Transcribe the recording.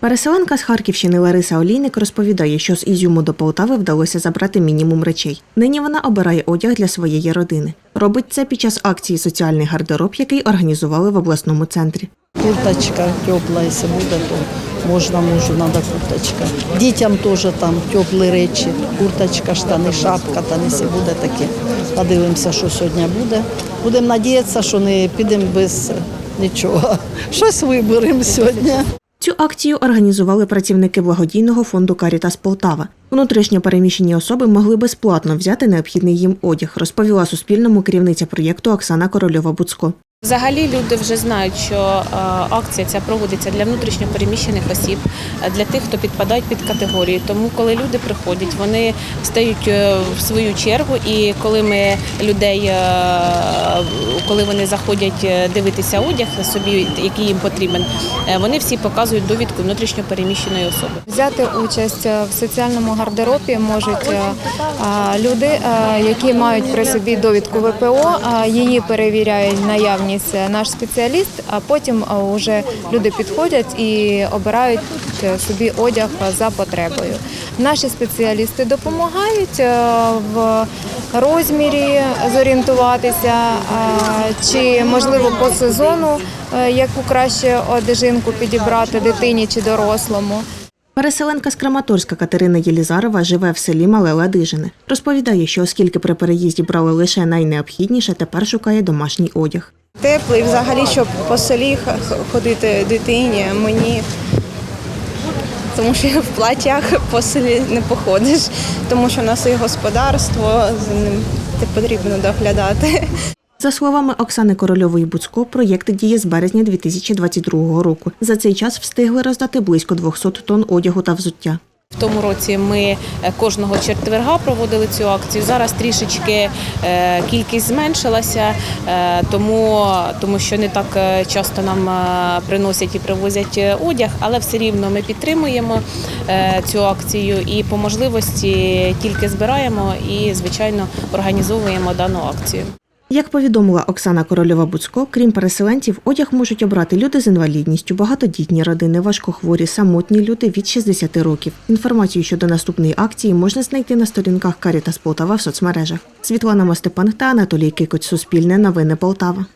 Переселенка з Харківщини Лариса Олійник розповідає, що з Ізюму до Полтави вдалося забрати мінімум речей. Нині вона обирає одяг для своєї родини. Робить це під час акції Соціальний гардероб, який організували в обласному центрі. Курточка тепла, якщо буде, то можна, можу, треба курточка. Дітям теж там теплі речі, курточка, штани, шапка, там, якщо буде таке. Подивимося, що сьогодні буде. Будемо надіятися, що не підемо без нічого. Щось виберемо сьогодні. Цю акцію організували працівники благодійного фонду Карітас Полтава. Внутрішньо переміщені особи могли безплатно взяти необхідний їм одяг, розповіла Суспільному керівниця проєкту Оксана Корольова Буцко. Взагалі люди вже знають, що е, акція ця проводиться для внутрішньопереміщених осіб, е, для тих, хто підпадають під категорії. Тому, коли люди приходять, вони стають е, в свою чергу, і коли ми людей, коли вони заходять дивитися одяг собі, який їм потрібен, вони всі показують довідку внутрішньопереміщеної особи. Взяти участь в соціальному гардеробі можуть люди, які мають при собі довідку ВПО. Її перевіряє наявність е, наш спеціаліст, а потім вже люди підходять і обирають е, собі одяг за потребою. Наші спеціалісти допомагають е, в розмірі зорієнтуватися, чи можливо по сезону, е, яку краще одежинку підібрати дитині чи дорослому. Переселенка з Краматорська Катерина Єлізарова живе в селі Мале Ладижине. Розповідає, що оскільки при переїзді брали лише найнеобхідніше, тепер шукає домашній одяг. Теплий, взагалі, щоб по селі ходити дитині, мені. Тому що в платтях по селі не походиш, тому що в нас і господарство, за ним потрібно доглядати. За словами Оксани Корольової Буцко, проєкт діє з березня 2022 року. За цей час встигли роздати близько 200 тонн одягу та взуття. В тому році ми е, кожного четверга проводили цю акцію. Зараз трішечки е, кількість зменшилася, е, тому, тому що не так часто нам приносять і привозять одяг, але все рівно ми підтримуємо цю акцію і по можливості тільки збираємо і, звичайно, організовуємо дану акцію. Як повідомила Оксана Корольова Буцько, крім переселенців, одяг можуть обрати люди з інвалідністю, багатодітні родини, важкохворі, самотні люди від 60 років. Інформацію щодо наступної акції можна знайти на сторінках Карітас Полтава в соцмережах. Світлана Мостепан та Анатолій Кикоць. Суспільне новини Полтава.